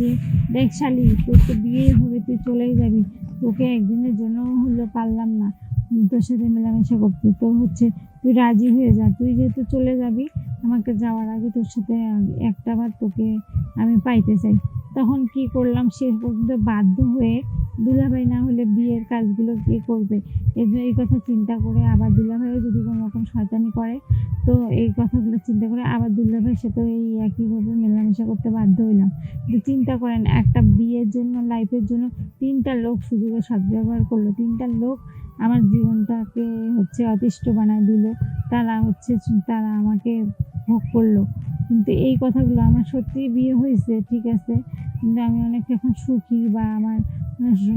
যে, দেখ শালি, তোর তো বিয়ে হবে, তুই চলেই যাবি। তোকে একদিনের জন্য হলো পারলাম না। তোর সাথে মেলামেশা করতে। তো হচ্ছে, তুই রাজি হয়ে যা। তুই যেহেতু চলে যাবি, আমাকে যাওয়ার আগে তোর সাথে একটা বার তোকে আমি পাইতে চাই। তখন কি করলাম শেষ পর্যন্ত বাধ্য হয়ে দুলাভাই না হলে বিয়ের কাজগুলো কে করবে? এই কথা চিন্তা করে আবার দুলাভাইও যদি কোনো রকম শয়তানি করে, তো এই কথাগুলো চিন্তা করে আবার দুলাভাইয়ের সাথে এই একইভাবে মেলামেশা করতে বাধ্য হইলাম। যে চিন্তা করেন, একটা বিয়ের জন্য, লাইফের জন্য তিনটা লোক সুযোগের সদ্ব্যবহার করল। তিনটা লোক আমার জীবনটাকে হচ্ছে অতিষ্ঠ বানায় দিল। তারা হচ্ছে, তারা আমাকে ভোগ করল। কিন্তু এই কথাগুলো আমার সত্যিই বিয়ে হয়েছে, ঠিক আছে? কিন্তু আমি অনেক এখন সুখী বা আমার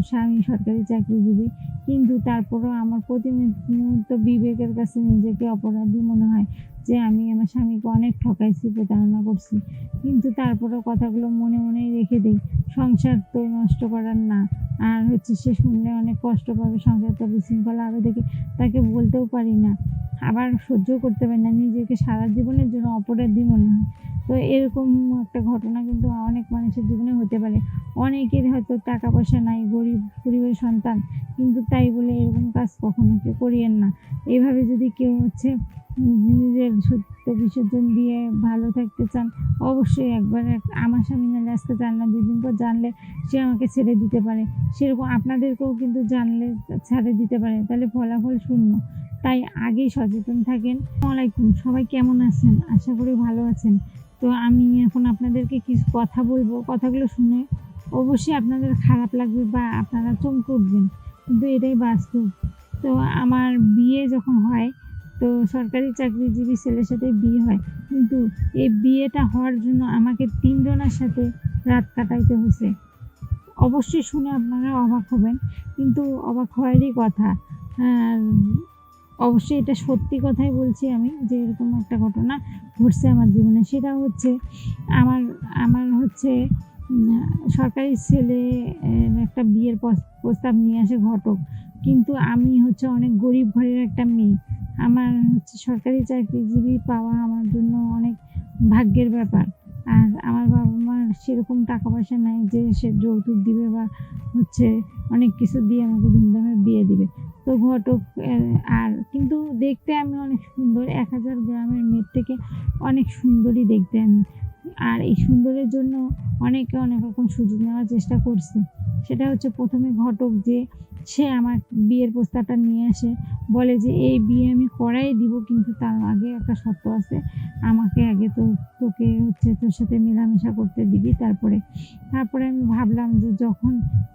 স্বামী সরকারি চাকরিজীবী। কিন্তু তারপরেও আমার প্রতি মুহূর্ত বিবেকের কাছে নিজেকে অপরাধী মনে হয়। যে আমি আমার স্বামীকে অনেক ঠকাইছি, প্রতারণা করছি। কিন্তু তারপরেও কথাগুলো মনে মনেই রেখে দিই। সংসার তো নষ্ট করার না। আর হচ্ছে সে শুনলে অনেক কষ্ট পাবে, সংসার তো বিশৃঙ্খলা হবে দেখে তাকে বলতেও পারি না। আবার সহ্য করতে পারি না, নিজেকে সারা জীবনের জন্য অপরাধী মনে হয়। তো এরকম একটা ঘটনা কিন্তু অনেক মানুষের জীবনে হতে পারে। অনেকের হয়তো টাকা পয়সা নাই, গরিব পরিবারের সন্তান। কিন্তু তাই বলে এরকম কাজ কখনো কেউ করিয়েন না। এভাবে যদি কেউ হচ্ছে নিজের সত্য বিসর্জন দিয়ে ভালো থাকতে চান, অবশ্যই একবার এক আমার স্বামী নাহলে আজকে না দুদিন পর জানলে সে আমাকে ছেড়ে দিতে পারে। সেরকম আপনাদেরকেও কিন্তু জানলে ছেড়ে দিতে পারে, তাহলে ফলাফল শূন্য। তাই আগেই সচেতন থাকেন। আসসালামাইকুম সবাই কেমন আছেন? আশা করি ভালো আছেন। তো আমি এখন আপনাদেরকে কিছু কথা বলব, কথাগুলো শুনে অবশ্যই আপনাদের খারাপ লাগবে বা আপনারা চমকে উঠবেন, কিন্তু এটাই বাস্তব। তো আমার বিয়ে যখন হয় তো সরকারি চাকরিজীবী ছেলের সাথে বিয়ে হয়। কিন্তু এই বিয়েটা হওয়ার জন্য আমাকে তিনজনের সাথে রাত কাটাইতে হয়েছে। অবশ্যই শুনে আপনারা অবাক হবেন। কিন্তু অবাক হওয়ারই কথা। আর অবশ্যই এটা সত্যি কথাই বলছি আমি যে এরকম একটা ঘটনা ঘটছে আমার জীবনে। সেটা হচ্ছে আমার আমার হচ্ছে সরকারি ছেলে একটা বিয়ের প্রস্তাব নিয়ে আসে ঘটক। কিন্তু আমি হচ্ছে অনেক গরিব ঘরের একটা মেয়ে। আমার হচ্ছে সরকারি চাকরিজীবী পাওয়া আমার জন্য অনেক ভাগ্যের ব্যাপার। আর আমার বাবা মার সেরকম টাকা পয়সা নাই যে সে যৌতুক দিবে বা হচ্ছে অনেক কিছু দিয়ে আমাকে ধুমধামে বিয়ে দিবে। তো ঘটক আর কিন্তু দেখতে আমি অনেক সুন্দর। এক হাজার গ্রামের মেয়ের থেকে অনেক সুন্দরই দেখতে আমি। আর এই সুন্দরের জন্য অনেকে অনেক রকম সুযোগ নেওয়ার চেষ্টা করছে। সেটা হচ্ছে প্রথমে ঘটক যে সে আমার বিয়ের প্রস্তাবটা নিয়ে আসে, বলে যে এই বিয়ে আমি করাই দিব, কিন্তু তার আগে একটা শর্ত আছে। আমাকে আগে তো তোকে হচ্ছে তোর সাথে মেলামেশা করতে দিবি, তারপরে তারপরে আমি ভাবলাম যে যখন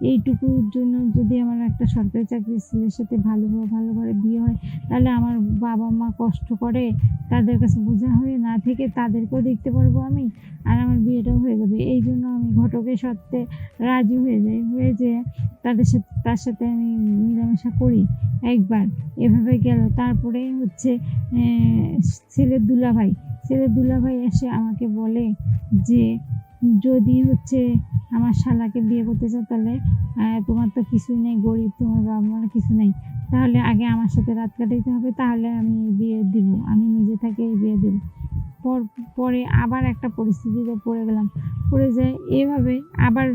এইটুকুর জন্য যদি আমার একটা সরকারি চাকরির ছেলের সাথে ভালো ভালোভাবে বিয়ে হয়, তাহলে আমার বাবা মা কষ্ট করে তাদের কাছে বোঝা হয়ে না থেকে তাদেরকেও দেখতে পারব আমি, আর আমার বিয়েটাও হয়ে যাবে। এই জন্য আমি ঘটকের সত্ত্বে রাজি হয়ে যাই। হয়ে যে তাদের সাথে, তার সাথে আমি মেলামেশা করি। একবার এভাবে গেল। তারপরে হচ্ছে ছেলের দুলাভাই ছেলের দুলাভাই এসে আমাকে বলে যে, যদি হচ্ছে আমার শালাকে বিয়ে করতে চাও তাহলে তোমার তো কিছুই নেই, গরিব তোমার বাবা কিছু নেই। তাহলে আগে আমার সাথে রাত কাটাইতে হবে, তাহলে আমি বিয়ে দিব, আমি নিজে থেকে বিয়ে দেব। পর, পরে আবার একটা পরিস্থিতিতে পড়ে গেলাম। পড়ে যায় এভাবে আবার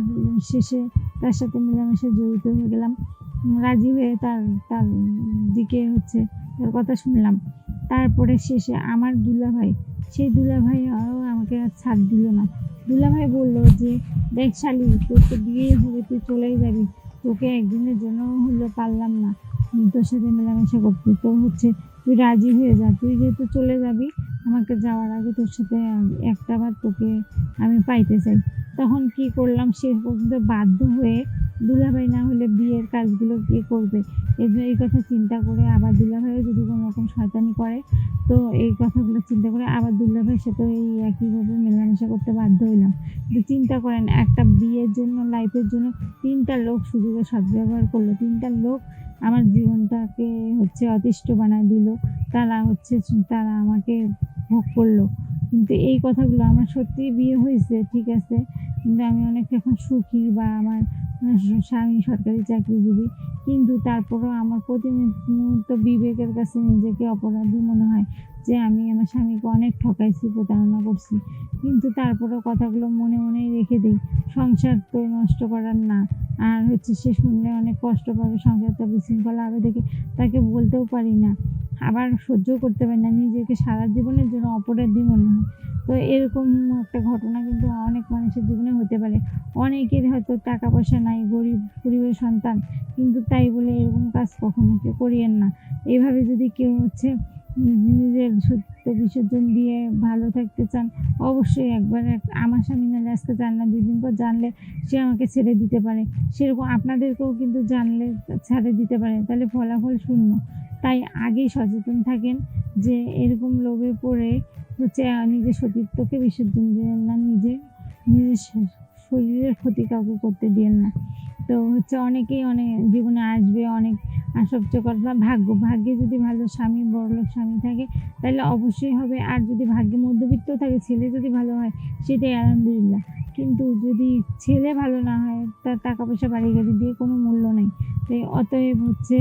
শেষে তার সাথে মেলামেশা জড়িত হয়ে গেলাম। রাজি হয়ে তার তার দিকে হচ্ছে তার কথা শুনলাম। তারপরে শেষে আমার দুলাভাই, সেই দুলাভাই আরও আমাকে আর ছাড় দিল না। দুলাভাই বলল যে, দেখ শালি, তোর তো বিয়েই হবে, তুই চলেই যাবি। তোকে একদিনের জন্য হলো পারলাম না। তোর সাথে মেলামেশা করতে। তো হচ্ছে, তুই রাজি হয়ে যা। তুই যেহেতু চলে যাবি, আমাকে যাওয়ার আগে তোর সাথে একটা বার তোকে আমি পাইতে চাই। তখন কি করলাম? শেষ পর্যন্ত বাধ্য হয়ে দুলাভাই না হলে বিয়ের কাজগুলো কে করবে? এই কথা চিন্তা করে আবার দুলাভাইও যদি কোনো রকম শয়তানি করে, তো এই কথাগুলো চিন্তা করে আবার দুলাভাইয়ের সাথে এই একইভাবে মেলামেশা করতে বাধ্য হইলাম। যে চিন্তা করেন, একটা বিয়ের জন্য, লাইফের জন্য তিনটা লোক সুযোগের সদ্ব্যবহার করল। তিনটা লোক আমার জীবনটাকে হচ্ছে অতিষ্ঠ বানায় দিল। তারা হচ্ছে, তারা আমাকে ভোগ করল। কিন্তু এই কথাগুলো আমার সত্যিই বিয়ে হয়েছে, ঠিক আছে? কিন্তু আমি অনেক এখন সুখী বা আমার স্বামী সরকারি চাকরিজীবী। কিন্তু তারপরেও আমার প্রতি মুহূর্ত বিবেকের কাছে নিজেকে অপরাধী মনে হয় যে আমি আমার স্বামীকে অনেক ঠকাইছি, প্রতারণা করছি। কিন্তু তারপরেও কথাগুলো মনে মনেই রেখে দিই, সংসার তো নষ্ট করার না। আর হচ্ছে সে শুনলে অনেক কষ্ট পাবে, সংসারটা বিশৃঙ্খলা হবে দেখে তাকে বলতেও পারি না। আবার সহ্য করতে পারি না, নিজেকে সারা জীবনের জন্য অপরাধী মনে হয়। তো এরকম একটা ঘটনা কিন্তু অনেক মানুষের জীবনে হতে পারে। অনেকের হয়তো টাকা পয়সা নাই, গরিব পরিবারের সন্তান, কিন্তু তাই বলে এরকম কাজ কখনো কেউ করিয়েন না। এভাবে যদি কেউ হচ্ছে নিজের সত্য বিসর্জন দিয়ে ভালো থাকতে চান, অবশ্যই একবার এক, আমার স্বামী নাহলে আজকে না, দুদিন পর জানলে সে আমাকে ছেড়ে দিতে পারে। সেরকম আপনাদেরকেও কিন্তু জানলে ছেড়ে দিতে পারে। তাহলে ফলাফল শূন্য। তাই আগেই সচেতন থাকেন যে এরকম লোভে পড়ে হচ্ছে নিজের সতীত্বকে বিসর্জন দিলেন না নিজে নিজের শরীরের ক্ষতি কাউকে করতে দিয়েন না। তো হচ্ছে অনেকেই অনেক জীবনে আসবে, অনেক আসক্তকর বা ভাগ্য, ভাগ্যে যদি ভালো স্বামী, বড়লোক স্বামী থাকে, তাহলে অবশ্যই হবে। আর যদি ভাগ্যে মধ্যবিত্ত থাকে, ছেলে যদি ভালো হয়, সেটাই আলহামদুলিল্লাহ। কিন্তু যদি ছেলে ভালো না হয়, তার টাকা পয়সা বাড়ি গাড়ি দিয়ে কোনো মূল্য নেই। তাই অতএব হচ্ছে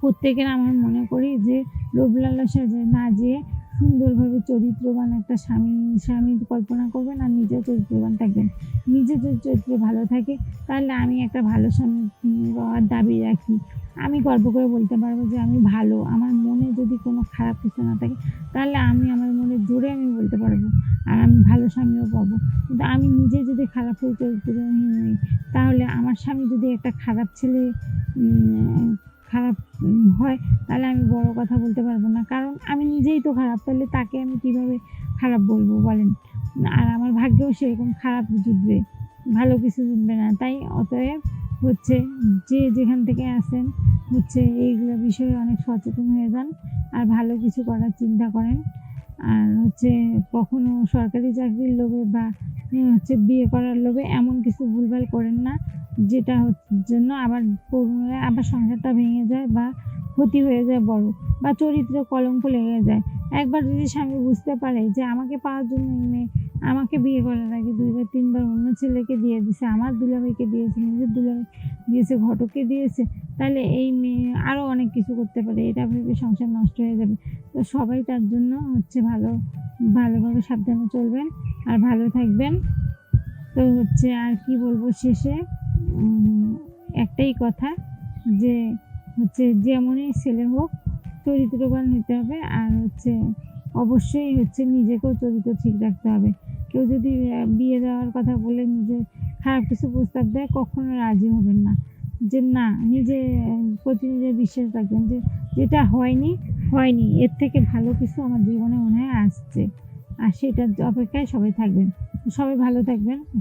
প্রত্যেকের আমার মনে করি যে লোভ লালসা যে না যেয়ে সুন্দরভাবে চরিত্রবান একটা স্বামী স্বামীর কল্পনা করবেন আর নিজেও চরিত্রবান থাকবেন। নিজে যদি চরিত্র ভালো থাকে তাহলে আমি একটা ভালো স্বামী উম, পাওয়ার দাবি রাখি। আমি গর্ব করে বলতে পারব যে আমি ভালো। আমার মনে যদি কোনো খারাপ কিছু না থাকে তাহলে আমি আমার মনে জোরে আমি বলতে পারব আর আমি ভালো স্বামীও পাবো। কিন্তু আমি নিজে যদি খারাপ হয়ে চরিত্রহীন হই তাহলে আমার স্বামী যদি একটা খারাপ ছেলে খারাপ হয়, তাহলে আমি বড় কথা বলতে পারব না। কারণ আমি নিজেই তো খারাপ, তাহলে তাকে আমি কীভাবে খারাপ বলব বলেন? আর আমার ভাগ্যেও সেরকম খারাপ জুটবে, ভালো কিছু জুটবে না। তাই অতএব হচ্ছে যে যেখান থেকে আসেন হচ্ছে এইগুলো বিষয়ে অনেক সচেতন হয়ে যান আর ভালো কিছু করার চিন্তা করেন। আর হচ্ছে কখনো সরকারি চাকরির লোভে বা, হচ্ছে বিয়ে করার লোভে এমন কিছু ভুলভাল করেন না। যেটা হচ্ছে জন্য আবার আবার সংসারটা ভেঙে যায় বা ক্ষতি হয়ে যায় বড়, বা চরিত্র কলঙ্ক লেগে যায়। একবার যদি স্বামী বুঝতে পারে যে আমাকে পাওয়ার জন্য মেয়ে আমাকে বিয়ে করার আগে দুইবার, তিনবার অন্য ছেলেকে দিয়ে দিছে, আমার দুলাভাইকে দিয়েছে, নিজের দুলাভাই দিয়েছে, ঘটককে দিয়েছে, তাহলে এই মেয়ে আরও অনেক কিছু করতে পারে। এটা ভেবে সংসার নষ্ট হয়ে যাবে। তো সবাই তার জন্য হচ্ছে ভালো, ভালোভাবে সাবধানে চলবেন আর ভালো থাকবেন। তো হচ্ছে আর কি বলব শেষে? একটাই কথা যে হচ্ছে যেমনই ছেলে হোক চরিত্রবান হতে হবে আর হচ্ছে অবশ্যই হচ্ছে নিজেকেও চরিত্র ঠিক রাখতে হবে। কেউ যদি বিয়ে দেওয়ার কথা বলে নিজে খারাপ কিছু প্রস্তাব দেয়, কখনো রাজি হবেন না। যে না, নিজে প্রতি নিজের বিশ্বাস রাখবেন যে যেটা হয়নি হয়নি। এর থেকে ভালো কিছু আমার জীবনে মনে হয় আসছে। আর সেটার অপেক্ষায় সবাই থাকবেন। সবাই ভালো থাকবেন।